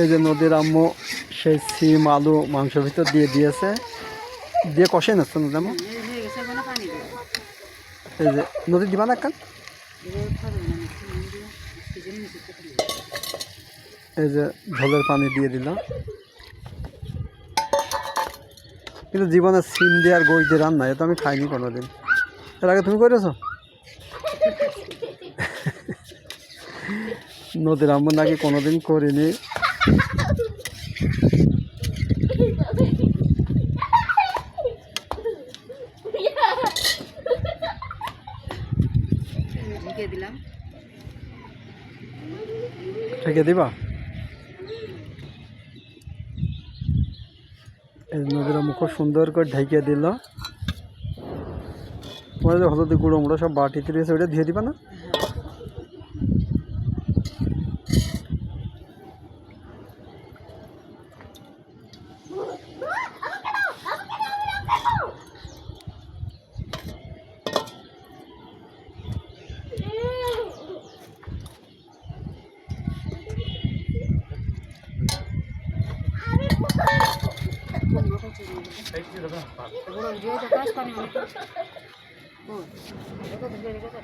এই যে নদীর আম্মু, সেই সিম, আলু মাংসের ভিতর দিয়ে দিয়েছে। দিয়ে কষে নিচ্ছে নদীর আম্মু। এই যে, নদী দিবা না কান এই যে, ঝোলের পানি দিয়ে দিলাম কিন্তু জীবনে সিম দিয়ে আর গোশ দিয়ে রান্না এটা আমি খাইনি কোনোদিন। এর আগে তুমি করেছ? নদীর আম্মু নাকি কোনোদিন করিনি। ঢেকে দিলাম। ঠেকে দিবা? এই নদীর খুব সুন্দর করে ঢেকে দিল। তোমার যে হলুদি গুঁড়ো মুড়ো সব বাটিতে রয়েছে ওইটা দিয়ে দিবা না? よかった、よかった。